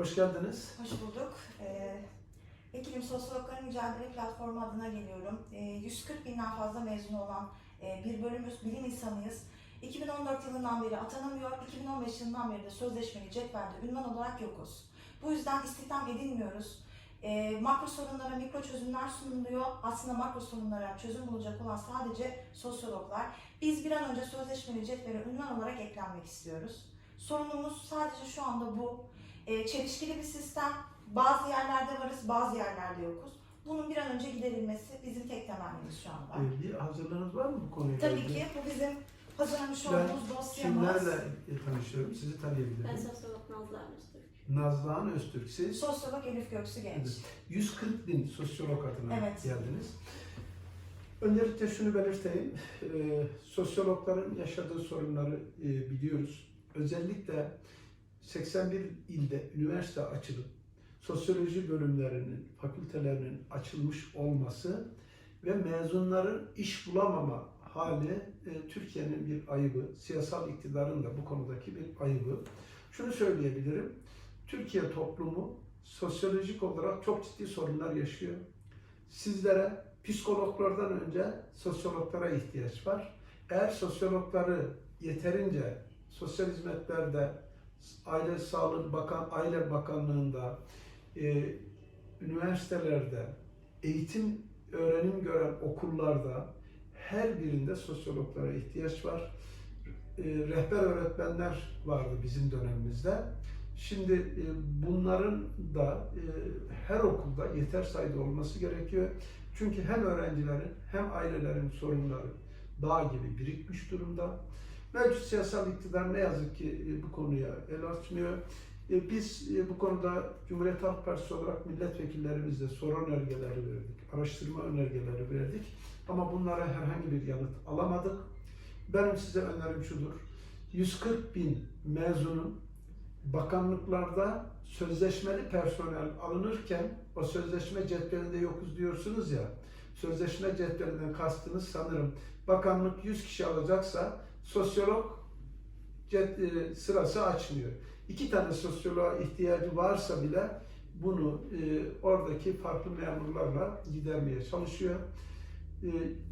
Hoş geldiniz. Hoş bulduk. Ee, Vekilim Sosyologların Mücadele Platformu adına geliyorum. Ee, 140 binden fazla mezun olan e, bir bölümümüz, bilim insanıyız. 2014 yılından beri atanamıyor, 2015 yılından beri de sözleşmeli cetvelde ünvan olarak yokuz. Bu yüzden istihdam edilmiyoruz. Ee, makro sorunlara mikro çözümler sunuluyor. Aslında makro sorunlara çözüm bulacak olan sadece sosyologlar. Biz bir an önce sözleşmeli cetvele ünvan olarak eklenmek istiyoruz. Sorunumuz sadece şu anda bu. E, çelişkili bir sistem. Bazı yerlerde varız, bazı yerlerde yokuz. Bunun bir an önce giderilmesi bizim tek temennimiz şu anda. Bir hazırlığınız var mı bu konuyla Tabii ilgili? ki bu bizim hazırlamış olduğumuz dosyamız. Kimlerle tanışıyorum? Sizi tanıyabilirim. Ben sosyolog Nazlı Ermüstürk. Nazlıhan Öztürk. Siz Sosyolog Elif Göksu Genç. Evet. 140 bin sosyolog adına Evet. geldiniz. Öncelikle şunu belirteyim. Ee, sosyologların yaşadığı sorunları e, biliyoruz. Özellikle 81 ilde üniversite açılıp sosyoloji bölümlerinin, fakültelerinin açılmış olması ve mezunların iş bulamama hali e, Türkiye'nin bir ayıbı, siyasal iktidarın da bu konudaki bir ayıbı. Şunu söyleyebilirim, Türkiye toplumu sosyolojik olarak çok ciddi sorunlar yaşıyor. Sizlere psikologlardan önce sosyologlara ihtiyaç var. Eğer sosyologları yeterince sosyal hizmetlerde, Aile Sağlık Bakan Aile Bakanlığı'nda, e, üniversitelerde, eğitim öğrenim gören okullarda her birinde sosyologlara ihtiyaç var. E, rehber öğretmenler vardı bizim dönemimizde. Şimdi e, bunların da e, her okulda yeter sayıda olması gerekiyor. Çünkü hem öğrencilerin hem ailelerin sorunları dağ gibi birikmiş durumda. Mevcut siyasal iktidar ne yazık ki e, bu konuya el açmıyor. E, Biz e, bu konuda Cumhuriyet Halk Partisi olarak milletvekillerimizle soru önergeleri verdik, araştırma önergeleri verdik. Ama bunlara herhangi bir yanıt alamadık. Benim size önerim şudur. 140 bin mezunun bakanlıklarda sözleşmeli personel alınırken o sözleşme cetvelinde yokuz diyorsunuz ya. Sözleşme cetvelinden kastınız sanırım bakanlık 100 kişi alacaksa sosyolog cet, e, sırası açmıyor. İki tane sosyoloğa ihtiyacı varsa bile bunu e, oradaki farklı memurlarla gidermeye çalışıyor. E,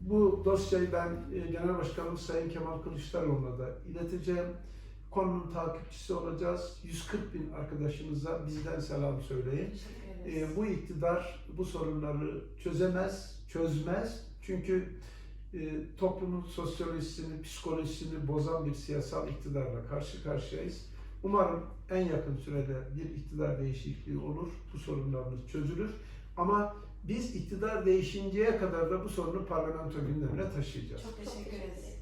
bu dosyayı ben e, Genel Başkanımız Sayın Kemal Kılıçdaroğlu'na da ileteceğim. Konunun takipçisi olacağız. 140 bin arkadaşımıza bizden selam söyleyin. E, bu iktidar bu sorunları çözemez, çözmez. Çünkü toplumun sosyolojisini, psikolojisini bozan bir siyasal iktidarla karşı karşıyayız. Umarım en yakın sürede bir iktidar değişikliği olur, bu sorunlarımız çözülür. Ama biz iktidar değişinceye kadar da bu sorunu parlamento gündemine taşıyacağız. Çok teşekkür ederiz.